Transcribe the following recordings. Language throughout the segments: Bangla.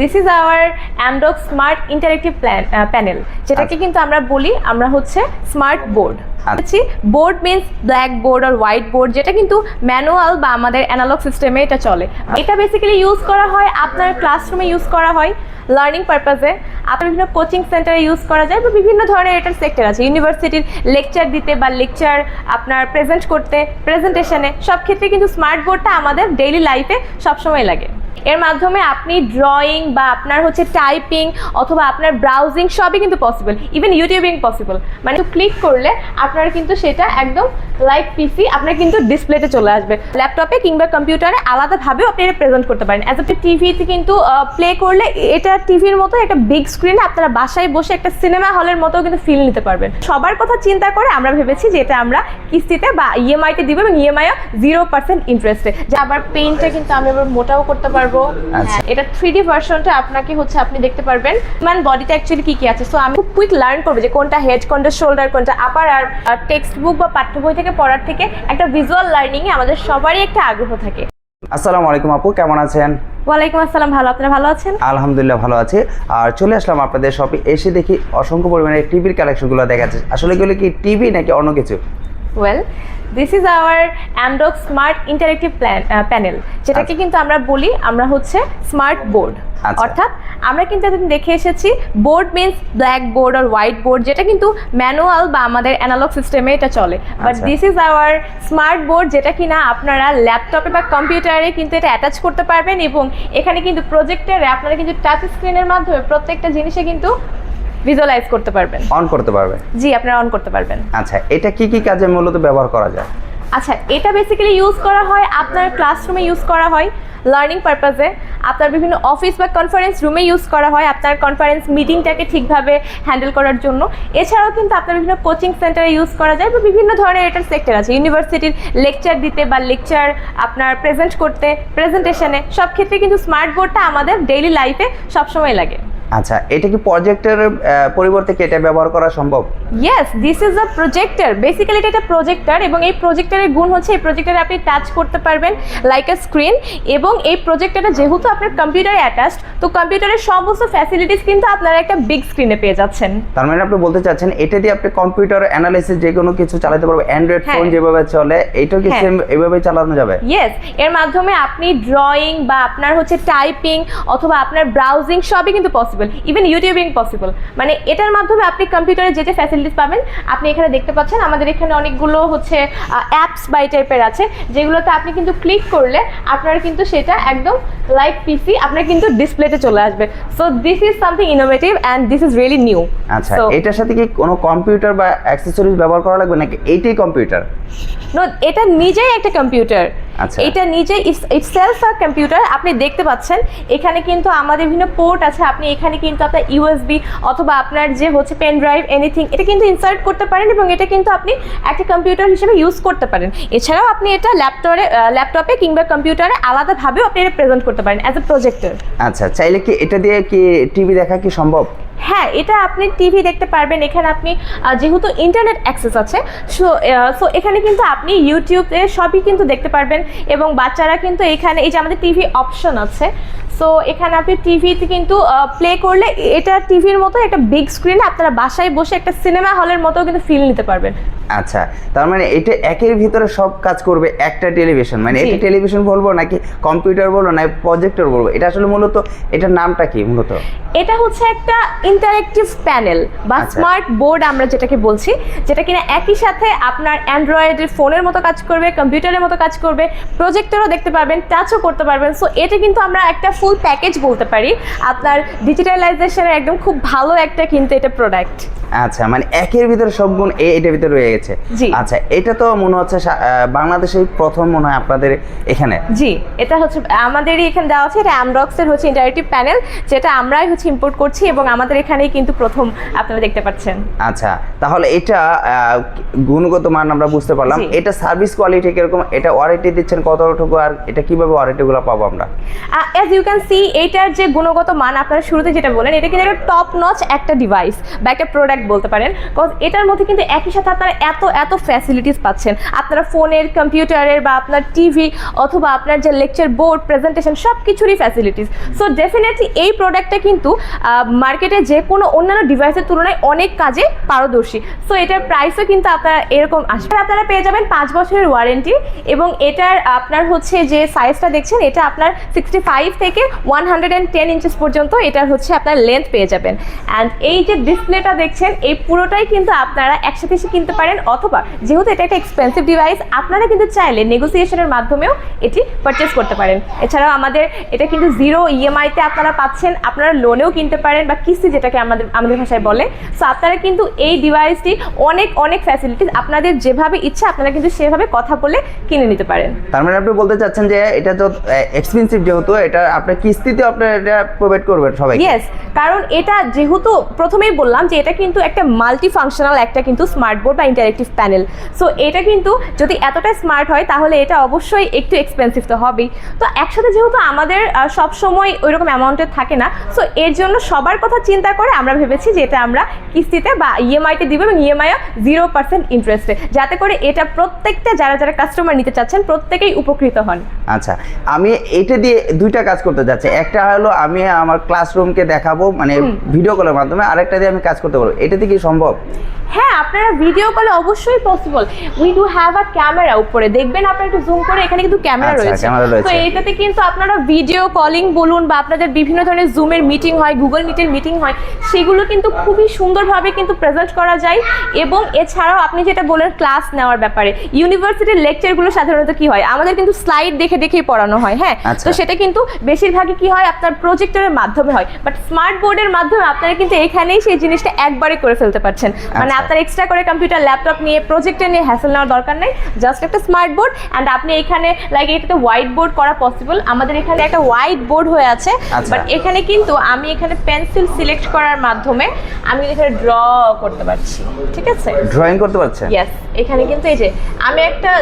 This is our Amdock smart interactive panel যেটাকে আচ্ছা। কিন্তু আমরা বলি আমরা হচ্ছে স্মার্ট বোর্ড আচ্ছা। বোর্ড মিনস ব্ল্যাক বোর্ড আর হোয়াইট বোর্ড যেটা কিন্তু ম্যানুয়াল বা আমাদের অ্যানালগ সিস্টেমে এটা চলে। এটা বেসিক্যালি ইউজ করা হয় আপনার ক্লাসরুমে ইউজ করা হয় লার্নিং পারপাসে আপনার বিভিন্ন কোচিং সেন্টারে ইউজ করা যায় বা বিভিন্ন ধরনের এটার সেক্টর আছে। ইউনিভার্সিটির লেকচার দিতে বা লেকচার আপনার প্রেজেন্ট করতে প্রেজেন্টেশনে সব ক্ষেত্রে কিন্তু স্মার্ট বোর্ডটা আমাদের ডেইলি লাইফে সবসময় লাগে। এর মাধ্যমে আপনি ড্রয়িং বা আপনার হচ্ছে টাইপিং অথবা আপনার ব্রাউজিং সবই কিন্তু পসিবল ইভেন ইউটিউবিং পসিবল মানে ক্লিক করলে আপনার কিন্তু সেটা একদম লাইক পিসি আপনার কিন্তু ডিসপ্লেতে চলে আসবে। ল্যাপটপে কিংবা কম্পিউটারে আলাদাভাবেও আপনি এটা প্রেজেন্ট করতে পারেন। অ্যাজ টিভিতে কিন্তু প্লে করলে এটা টিভির মতো একটা বিগ স্ক্রিনে আপনারা বাসায় বসে একটা সিনেমা হলের মতো কিন্তু ফিল নিতে পারবেন। সবার কথা চিন্তা করে আমরা ভেবেছি যে এটা আমরা কিস্তিতে বা ইএমআইতে দিব এবং ইএমআইও জিরো পার্সেন্ট ইন্টারেস্টে যে আবার পেইন্টটা কিন্তু আমি আবার মোটাও করতে পারব। আচ্ছা। এটা থ্রি ডি ভার্সনটা আপনাকে হচ্ছে আপনি দেখতে পারবেন। মান বডিতে অ্যাকচুয়ালি কি কি আছে? সো আমি খুব কুইক লার্ন করব যে কোনটা হেড কোনটা শোল্ডার কোনটা আপার আর টেক্সট বুক বা পাঠ্য বই থেকে পড়ার থেকে একটা ভিজুয়াল লার্নিংয়ে আমাদের সবারই একটা আগ্রহ থাকে। আসসালামু আলাইকুম আপু কেমন আছেন? ওয়ালাইকুম আসসালাম ভালো। আপনারা ভালো আছেন? আলহামদুলিল্লাহ ভালো আছি। আর চলে আসলাম আপনাদের শপে এসে দেখি অসংখ্য পরিমাণে টিভির কালেকশনগুলো দেখাচ্ছে। আসলে এগুলো কি টিভি নাকি অন্য কিছু? Well this is our Amdock smart interactive panel যেটাকে আচ্ছা। কিন্তু আমরা বলি আমরা হচ্ছে স্মার্ট বোর্ড আচ্ছা। অর্থাৎ আমরা কিন্তু এতদিন দেখে এসেছি বোর্ড মিনস ব্ল্যাক বোর্ড আর হোয়াইট বোর্ড যেটা কিন্তু ম্যানুয়াল বা আমাদের অ্যানালগ সিস্টেমে এটা চলে but. This is our smart board যেটা কিনা আপনারা ল্যাপটপে বা কম্পিউটারে কিন্তু এটা অ্যাটাচ করতে পারবেন এবং এখানে কিন্তু প্রজেক্টারে আপনারা কিন্তু টাচ স্ক্রিনের মাধ্যমে প্রত্যেকটা জিনিসে কিন্তু ভিজুয়ালাইজ করতে পারবেন। অন করতে পারবেন জি আপনারা অন করতে পারবেন। আচ্ছা এটা কি কি কাজে মূলত ব্যবহার করা যায়? আচ্ছা এটা বেসিক্যালি ইউজ করা হয় আপনার ক্লাসরুমে ইউজ করা হয় লার্নিং পারপাসে আপনার বিভিন্ন অফিস বা কনফারেন্স রুমে ইউজ করা হয় আপনার কনফারেন্স মিটিংটাকে ঠিকভাবে হ্যান্ডেল করার জন্য। এছাড়াও কিন্তু আপনার বিভিন্ন কোচিং সেন্টারে ইউজ করা যায় বা বিভিন্ন ধরনের এটার সেক্টর আছে। ইউনিভার্সিটির লেকচার দিতে বা লেকচার আপনার প্রেজেন্ট করতে প্রেজেন্টেশনে সব ক্ষেত্রে কিন্তু স্মার্ট বোর্ডটা আমাদের ডেইলি লাইফে সবসময় লাগে। আচ্ছা এটা কি প্রজেক্টের পরিবর্তে কি এটা ব্যবহার করা সম্ভব? Yes this is a projector basically এটা একটা প্রজেক্টর এবং এই প্রজেক্টরের গুণ হচ্ছে এই প্রজেক্টরে আপনি টাচ করতে পারবেন লাইক আ স্ক্রিন এবং এই প্রজেক্টরটা যেহেতু আপনার কম্পিউটারে অ্যাটাচড তো কম্পিউটারের সমস্ত ফ্যাসিলিটিস কিন্তু আপনারা একটা বিগ স্ক্রিনে পেয়ে যাচ্ছেন। তার মানে আপনি বলতে চাচ্ছেন এটা দিয়ে আপনি কম্পিউটার অ্যানালাইসিস যে কোনো কিছু চালাতে পারবে অ্যান্ড্রয়েড হ্যাঁ। ফোন যেভাবে চলে এইটাও কি হ্যাঁ। সেম এভাবে চালানো যাবে? ইয়েস এর মাধ্যমে আপনি ড্রয়িং বা আপনার হচ্ছে টাইপিং অথবা আপনার ব্রাউজিং সবই কিন্তু পসিবল ইভেন ইউটিউবিং পসিবল মানে এটার মাধ্যমে আপনি কম্পিউটারে যে যে ফ্যাসিলিটিস পাবেন আপনি এখানে দেখতে পাচ্ছেন আমাদের এখানে অনেকগুলো হচ্ছে অ্যাপস বাই টাইপের আছে যেগুলোতে আপনি কিন্তু ক্লিক করলে আপনার কিন্তু সেটা একদম লাইক পিসি আপনার কিন্তু ডিসপ্লেতে চলে আসবে। So this is something innovative and this is really new আচ্ছা এটার সাথে কি কোনো কম্পিউটার বা অ্যাক্সেসরিজ ব্যবহার করা লাগবে নাকি এইটাই কম্পিউটার নো এটা নিজেই একটা কম্পিউটার। এটা নিজেই ইটসেলফ আ কম্পিউটার আপনি দেখতে পাচ্ছেন এখানে কিন্তু আমাদের বিভিন্ন পোর্ট আছে আপনি এখানে কিন্তু আপনার ইউএসবি অথবা আপনার যে হচ্ছে পেন ড্রাইভ এনিথিং এটা কিন্তু ইনসার্ট করতে পারেন এবং এটা কিন্তু আপনি একটা কম্পিউটার হিসেবে ইউজ করতে পারেন। এছাড়াও আপনি এটা ল্যাপটপে ল্যাপটপে কিংবা কম্পিউটারে আলাদাভাবেও আপনি এটা প্রেজেন্ট করতে পারেন অ্যাজ এ প্রজেক্টর আচ্ছা চাইলে কি এটা দিয়ে কি টিভি দেখা কি সম্ভব? হ্যাঁ এটা আপনি টিভি দেখতে পারবেন। এখানে আপনি যেহেতু ইন্টারনেট অ্যাক্সেস আছে সো সো এখানে কিন্তু আপনি ইউটিউবে সবই কিন্তু দেখতে পারবেন এবং বাচ্চারা কিন্তু এখানে, এই যে আমাদের টিভি অপশন আছে সো এখানে আপনি টিভিতে কিন্তু প্লে করলে এটা টিভির মতো একটা বিগ স্ক্রিনে আপনারা বাসায় বসে একটা সিনেমা হলের মতো কিন্তু ফিল নিতে পারবেন। আচ্ছা তার মানে এটা একের ভিতরে সব কাজ করবে একটা টেলিভিশন মানে। এটা টেলিভিশন বলব নাকি কম্পিউটার বলব না প্রজেক্টর বলব? এটা আসলে মূলত এটার নামটা কি মূলত? এটা হচ্ছে একটা ইন্টারেক্টিভ প্যানেল বা আচ্ছা। স্মার্ট বোর্ড আমরা যেটাকে বলছি যেটা কিনা একই সাথে আপনার অ্যান্ড্রয়েডের ফোনের মতো কাজ করবে কম্পিউটারের মতো কাজ করবে প্রজেক্টরও দেখতে পারবেন টাচও করতে পারবেন। সো এটা কিন্তু আমরা একটা ফুল প্যাকেজ বলতে পারি। আপনার ডিজিটালাইজেশনের একদম খুব ভালো একটা কিন্তু এটা প্রোডাক্ট আচ্ছা মানে একের ভিতরে সব গুণ এটার ভিতরে রয়ে গেছে। আচ্ছা এটা তো মনে হচ্ছে বাংলাদেশে প্রথম মনে হয় আপনাদের এখানে। জি এটা হচ্ছে আমাদেরই এখানে দেওয়া আছে এটা অ্যামডক্সের হচ্ছে ইন্টারেক্টিভ প্যানেল যেটা আমরাই হচ্ছে ইম্পোর্ট করছি এবং আমাদের এখানেই কিন্তু প্রথম আপনারা দেখতে পাচ্ছেন। আচ্ছা তাহলে এটা গুণগত মান আমরা বুঝতে পারলাম। এটা সার্ভিস কোয়ালিটি কীরকম? এটা ওয়ারেন্টি দিচ্ছেন কতটুকু আর এটা কীভাবে ওয়ারেন্টিগুলো পাবো আমরা? As you can can see এইটার যে গুণগত মান আপনারা শুরুতে যেটা বলেন এটা কিন্তু একটা টপ নচ একটা ডিভাইস বা একটা প্রোডাক্ট বলতে পারেন। কজ এটার মধ্যে কিন্তু একই সাথে আপনারা এত এত ফ্যাসিলিটিস পাচ্ছেন। আপনারা ফোনের কম্পিউটারের বা আপনার টিভি অথবা আপনার যে লেকচার বোর্ড প্রেজেন্টেশন সব কিছুরই ফ্যাসিলিটিস সো ডেফিনেটলি এই প্রোডাক্টটা কিন্তু মার্কেটে যে কোনো অন্যান্য ডিভাইসের তুলনায় অনেক কাজে পারদর্শী। সো এটার প্রাইসও কিন্তু আপনারা এরকম আসবে। আপনারা পেয়ে যাবেন পাঁচ বছরের ওয়ারেন্টি এবং এটার আপনার হচ্ছে যে সাইজটা দেখছেন, এটা আপনার সিক্সটি ফাইভ থেকে one hundred and ten inches পর্যন্ত এটার হচ্ছে আপনার লেন্থ পেয়ে যাবেন। অ্যান্ড এই যে ডিসপ্লেটা দেখছেন, এই পুরোটাই কিন্তু আপনারা একসাথে এসে কিনতে পারেন, অথবা যেহেতু এটা একটা এক্সপেন্সিভ ডিভাইস আপনারা কিন্তু চাইলে নেগোসিয়েশনের মাধ্যমেও এটি পারচেস করতে পারেন। এছাড়াও আমাদের এটা কিন্তু জিরো ইএমআইতে আপনারা পাচ্ছেন, আপনারা লোনেও কিনতে পারেন, বা কিস্তি যেটাকে আমাদের আমাদের ভাষায় বলে। সো আপনারা কিন্তু এই ডিভাইসটি অনেক অনেক ফ্যাসিলিটিস আপনাদের যেভাবে ইচ্ছা, আপনারা কিন্তু সেভাবে কথা বলে কিনে নিতে পারেন। তার মানে আপনি বলতে চাচ্ছেন যে এটা তো এক্সপেন্সিভ যেহেতু, এটা আপনার কিস্তিতে আপনার এটা প্রোভাইড করবেন সবাই ইয়েস কারণ এটা যেহেতু প্রথমেই বললাম যে এটা কিন্তু একটা মাল্টি ফাংশনাল একটা কিন্তু স্মার্ট বোর্ড বা ইন্টারেক্টিভ প্যানেল সো এটা কিন্তু যদি এতটা স্মার্ট হয় তাহলে এটা অবশ্যই একটু এক্সপেন্সিভ তো হবেই। তো একসাথে যেহেতু আমাদের সব সময় ওই রকম অ্যামাউন্টের থাকে না সো এর জন্য সবার কথা চিন্তা করে আমরা ভেবেছি যে এটা আমরা কিস্তিতে বা ইএমআইতে দিব এবং ইএমআইও জিরো পার্সেন্ট ইন্টারেস্টে যাতে করে এটা প্রত্যেকটা যারা যারা কাস্টমার নিতে চাচ্ছেন প্রত্যেকেই উপকৃত হন। আচ্ছা আমি এটা দিয়ে দুইটা কাজ করতে যাচ্ছি। একটা হলো আমি আমার ক্লাসরুমকে দেখাবো মানে ভিডিও কলের মাধ্যমে আরেকটা দিয়ে আমি কাজ করতে পারব। এটা দিয়ে কি সম্ভব? হ্যাঁ আপনারা ভিডিও কলে অবশ্যই possible we do have a camera উপরে। দেখবেন আপনারা একটু জুম করে এখানে কিন্তু ক্যামেরা আচ্ছা, রয়েছে। তো এটাতে কিন্তু আপনারা ভিডিও কলিং বলুন বা আপনাদের বিভিন্ন ধরনের জুমের মিটিং হয় গুগল মিটের মিটিং হয় সেগুলো কিন্তু খুবই সুন্দরভাবে কিন্তু প্রেজেন্ট করা যায়। এবং এছাড়াও আপনি যেটা বলেন ক্লাস নেওয়ার ব্যাপারে। ইউনিভার্সিটির লেকচারগুলো সাধারণত কি হয়? আমাদের কিন্তু স্লাইড দেখে দেখেই পড়ানো হয় হ্যাঁ? আচ্ছা। তো সেটা কিন্তু বেশিরভাগই কি হয় আপনার প্রজেক্টরের মাধ্যমে হয়। বাট স্মার্ট বোর্ডের মাধ্যমে আপনারা কিন্তু এখানেই সেই জিনিসটা একবারে করে ফেলতে পারছেন। মানে আচ্ছা। আপনার এক্সট্রা করে কম্পিউটার ল্যাপটপ নিয়ে প্রজেক্টর নিয়ে হ্যাসেল নেওয়ার দরকার নেই। জাস্ট একটা স্মার্ট বোর্ড অ্যান্ড আপনি এখানে লাইক এটাতে হোয়াইট বোর্ড করা পসিবল আমাদের এখানে একটা হোয়াইট বোর্ড হয়ে আছে। আচ্ছা। বাট এখানে কিন্তু আমি এখানে পেন্সিল সিলেক্ট করার মাধ্যমে আমি এখানে ড্র করতে পারছি। ঠিক আছে? ড্রয়িং করতে পারছেন? ইয়েস এখানে কিন্তু এই যে আমি একটা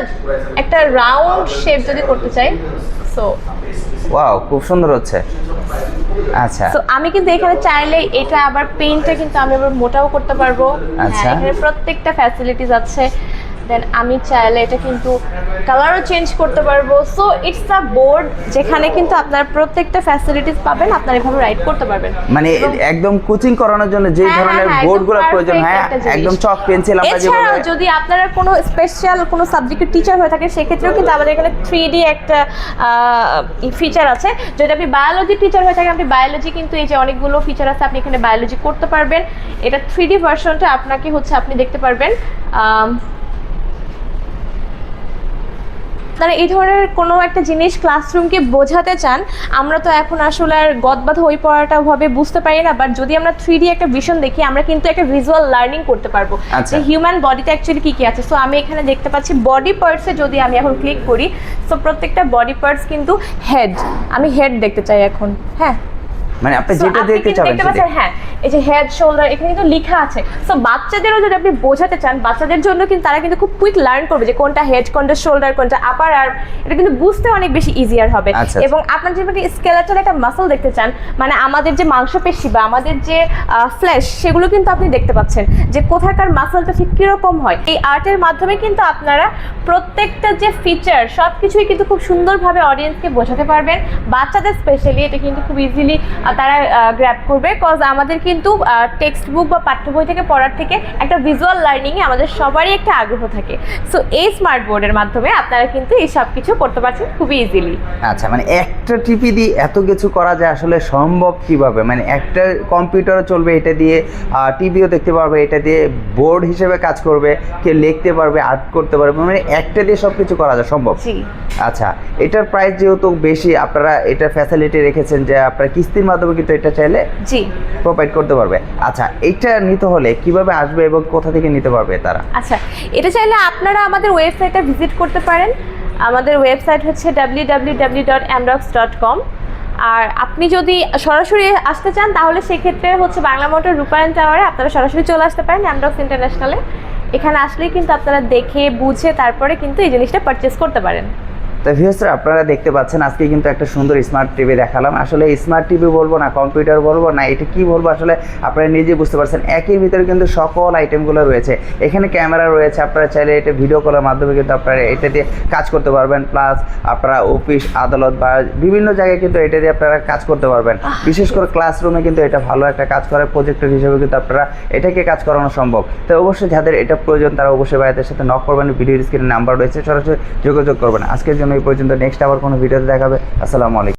একটা রাউন্ড শেপ যদি করতে চাই সো ওয়াও খুব সুন্দর হচ্ছে। আচ্ছা। তো আমি কিন্তু এখানে চাইলে এটা আবার পেইন্টটা কিন্তু আমি আবার মোটাও করতে পারব। আচ্ছা। হ্যাঁ, এখানে প্রত্যেকটা ফ্যাসিলিটিস আছে। দেন আমি চাইলে এটা কিন্তু কালারও চেঞ্জ করতে পারব। সো ইটস আ বোর্ড যেখানে কিন্তু আপনার প্রত্যেকটা ফ্যাসিলিটিস পাবেন আপনার এভাবে রাইড করতে পারবেন। মানে একদম কোচিং করানোর জন্য যে হ্যাঁ, ধরনের হ্যাঁ, বোর্ডগুলো প্রয়োজন হয় একদম চক পেন্সিল আমরা যেভাবে যদি আপনারা কোনো স্পেশাল কোনো সাবজেক্টের টিচার হয়ে থাকে সেক্ষেত্রেও কিন্তু আমাদের এখানে থ্রি ডি একটা ফিচার আছে। যদি আপনি বায়োলজি টিচার হয়ে থাকেন আপনি বায়োলজি কিন্তু এই যে অনেকগুলো ফিচার আছে আপনি এখানে বায়োলজি করতে পারবেন। এটা থ্রি ডি ভার্সনটা আপনাকে হচ্ছে আপনি দেখতে পারবেন। আপনারা এই ধরনের কোনো একটা জিনিস ক্লাসরুমকে বোঝাতে চান আমরা তো এখন আসলে আর গদবাদ হয়ে পড়াটা ভাবে বুঝতে পারি না বাট যদি আমরা থ্রি ডি একটা ভিশন দেখি আমরা কিন্তু একটা ভিজুয়াল লার্নিং করতে পারব। আচ্ছা। যে হিউম্যান বডিতে অ্যাকচুয়ালি কী কী আছে? সো আমি এখানে দেখতে পাচ্ছি বডি পার্টসে যদি আমি এখন ক্লিক করি সো প্রত্যেকটা বডি পার্টস কিন্তু হেড আমি হেড দেখতে চাই এখন হ্যাঁ। মানে আপনি যেটা দেখতে চাবেন হ্যাঁ। এই যে হেড শোল্ডার এখানে কিন্তু লেখা আছে। সো বাচ্চাদেরও যদি আপনি বোঝাতে চান বাচ্চাদের জন্য কিন্তু তারা কিন্তু খুব কুইক লার্ন করবে যে কোনটা হেড কোনটা শোল্ডার কোনটা আপার আর্ম এটা কিন্তু বুঝতে অনেক বেশি ইজিয়ার হবে। আচ্ছা, এবং আপনার যদি স্কেলেটাল একটা মাসল দেখতে চান মানে আমাদের যে মাংসপেশি বা আমাদের যে ফ্ল্যাশ সেগুলো কিন্তু আপনি দেখতে পাচ্ছেন যে কোথাকার মাসলটা ঠিক কীরকম হয়। এই আর্টের মাধ্যমে কিন্তু আপনারা প্রত্যেকটা যে ফিচার সব কিছুই কিন্তু খুব সুন্দরভাবে অডিয়েন্সকে বোঝাতে পারবেন। বাচ্চাদের স্পেশালি এটা কিন্তু খুব ইজিলি তারা গ্র্যাপ করবে কজ আমাদের কিন্তু টেক্সট বুক বা পাঠ্য বই থেকে পড়ার থেকে একটা ভিজুয়াল লার্নিংয়ে আমাদের সবারই একটা আগ্রহ থাকে। সো এই স্মার্ট বোর্ডের মাধ্যমে আপনারা কিন্তু এই সব কিছু করতে পারছেন খুবই ইজিলি আচ্ছা মানে একটা টিপি দিয়ে এত কিছু করা যায় আসলে সম্ভব কীভাবে? মানে একটা কম্পিউটারও চলবে এটা দিয়ে টিভিও দেখতে পারবে এটা দিয়ে বোর্ড হিসেবে কাজ করবে কেউ লিখতে পারবে আর্ট করতে পারবে মানে একটা দিয়ে সব কিছু করা যায় সম্ভব? জি। আচ্ছা এটার প্রাইস যেহেতু বেশি আপনারা এটা ফ্যাসিলিটি রেখেছেন যে আপনারা কিস্তির মাধ্যমে কিন্তু এটা চাইলে জি। প্রোভাইড করতে পারবে। আচ্ছা এটা নিতে হলে কীভাবে আসবে এবং কোথা থেকে নিতে পারবে তারা? আচ্ছা এটা চাইলে আপনারা আমাদের ওয়েবসাইটে ভিজিট করতে পারেন। আমাদের ওয়েবসাইট হচ্ছে কম আর আপনি যদি সরাসরি আসতে চান, তাহলে সেক্ষেত্রে হচ্ছে বাংলা মোটর রূপায়ণ টাওয়ারে আপনারা সরাসরি চলে আসতে পারেন অ্যামডক্স ইন্টারন্যাশনালে এখানে আসলেই কিন্তু আপনারা দেখে, বুঝে, তারপরে কিন্তু এই জিনিসটা পারচেস করতে পারেন। তো ভিউসরা আপনারা দেখতে পাচ্ছেন আজকে কিন্তু একটা সুন্দর স্মার্ট টিভি দেখালাম। আসলে স্মার্ট টিভি বলব না কম্পিউটার বলব না এটা কি বলব? আসলে আপনারা নিজে বুঝতে পারছেন একই ভিতরে কিন্তু সকল আইটেমগুলো রয়েছে। এখানে ক্যামেরা রয়েছে আপনারা চাইলে এটা ভিডিও কলের মাধ্যমে কিন্তু আপনারা এটা দিয়ে কাজ করতে পারবেন। প্লাস আপনারা অফিস আদালত বা বিভিন্ন জায়গায় কিন্তু এটা দিয়ে আপনারা কাজ করতে পারবেন। বিশেষ করে ক্লাসরুমে কিন্তু এটা ভালো একটা কাজ করে। প্রজেক্টর হিসেবে কিন্তু আপনারা এটাকে কাজ করানো সম্ভব। তো অবশ্যই যাদের এটা প্রয়োজন তারা অবশ্যই ভাইদের সাথে নক করবেন। ভিডিও স্ক্রিনে নাম্বার রয়েছে সরাসরি যোগাযোগ করবেন। আজকের জন্য এই পর্যন্ত নেক্সট আবার কোনো ভিডিওতে দেখাবে। আসসালামু আলাইকুম।